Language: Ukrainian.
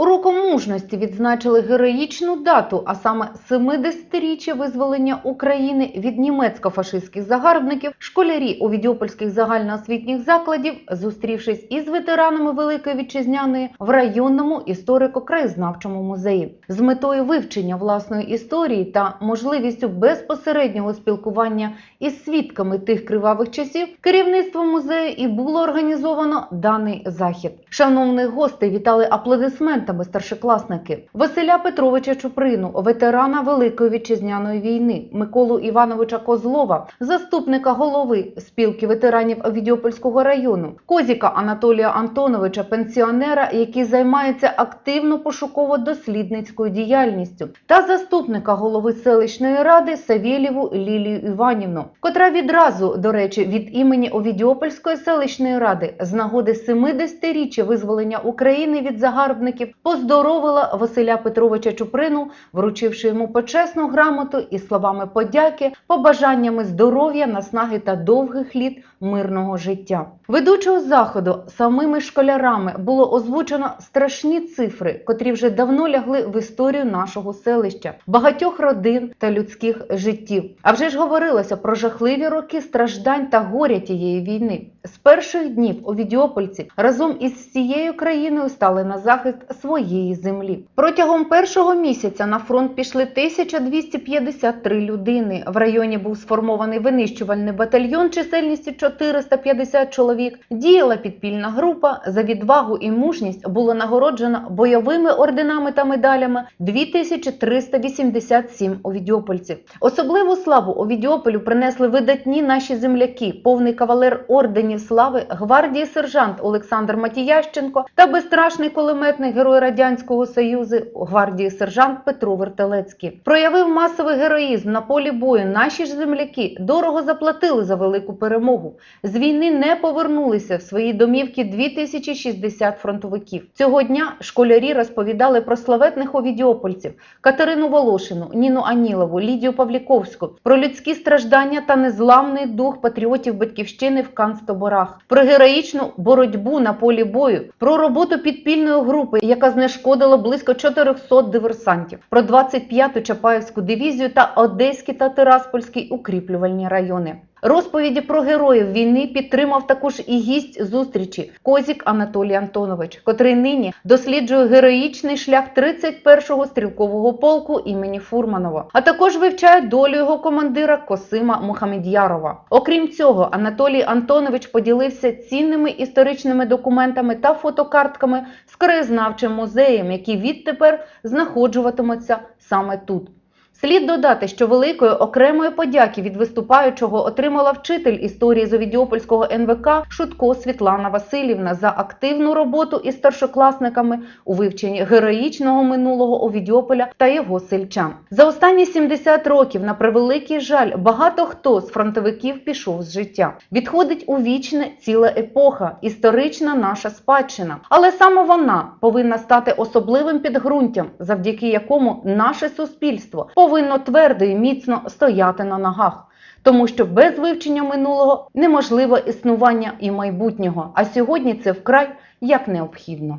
Уроком мужності відзначили героїчну дату, а саме 70-річчя визволення України від німецько-фашистських загарбників. Школярі у відьопольських загальноосвітніх закладів, зустрівшись із ветеранами Великої вітчизняної в районному історико-краєзнавчому музеї, з метою вивчення власної історії та можливістю безпосереднього спілкування із свідками тих кривавих часів, керівництвом музею і було організовано даний захід. Шановних гостей вітали аплодисментами старшокласники. Василя Петровича Чуприну, ветерана Великої вітчизняної війни, Миколу Івановича Козлова, заступника голови спілки ветеранів Відьопольського району, Козіка Анатолія Антоновича, пенсіонера, який займається активно пошуково-дослідницькою діяльністю, та заступника голови селищної ради Савєлєву Лілію Іванівну, котра відразу, до речі, від імені Овідіопольської селищної ради з нагоди 70-річчя визволення України від загарбників поздоровила Василя Петровича Чуприну, вручивши йому почесну грамоту із словами подяки, побажаннями здоров'я, наснаги та довгих літ мирного життя. Ведучого заходу самими школярами було озвучено страшні цифри, котрі вже давно лягли в історію нашого селища, багатьох родин та людських життів. А вже ж говорилося про жахливі роки страждань та горя тієї війни. З перших днів овідіопольці разом із всією країною стали на захист своєї землі. Протягом першого місяця на фронт пішли 1253 людини. В районі був сформований винищувальний батальйон чисельністю 450 чоловік. Діяла підпільна група. За відвагу і мужність було нагороджено бойовими орденами та медалями 2387 овідіопольців. Особливу славу Овідіополю принесли видатні наші земляки, повний кавалер орденів слави, гвардії сержант Олександр Матіященко та безстрашний кулеметник герой Радянського Союзу гвардії сержант Петро Вертелецький. Проявив масовий героїзм на полі бою. Наші ж земляки дорого заплатили за велику перемогу. З війни не повернулися в свої домівки 2060 фронтовиків. Цього дня школярі розповідали про славетних овідіопольців Катерину Волошину, Ніну Анілову, Лідію Павліковську, про людські страждання та незламний дух патріотів батьківщини в канцтоборах, про героїчну боротьбу на полі бою, про роботу підпільної групи, яка знешкодила близько 400 диверсантів, про 25-ту Чапаївську дивізію та Одеський та Тираспольський укріплювальні райони. Розповіді про героїв війни підтримав також і гість зустрічі Козік Анатолій Антонович, котрий нині досліджує героїчний шлях 31-го стрілкового полку імені Фурманова, а також вивчає долю його командира Косима Мухамедярова. Окрім цього, Анатолій Антонович поділився цінними історичними документами та фотокартками з краєзнавчим музеєм, які відтепер знаходжуватимуться саме тут. Слід додати, що великої окремої подяки від виступаючого отримала вчитель історії з НВК Шутко Світлана Васильівна за активну роботу із старшокласниками у вивченні героїчного минулого Овідіополя та його сельчан. За останні 70 років, на превеликий жаль, багато хто з фронтовиків пішов з життя. Відходить у вічне ціла епоха, історична наша спадщина. Але саме вона повинна стати особливим підґрунтям, завдяки якому наше суспільство повинно твердо і міцно стояти на ногах. Тому що без вивчення минулого неможливо існування і майбутнього, а сьогодні це вкрай як необхідно.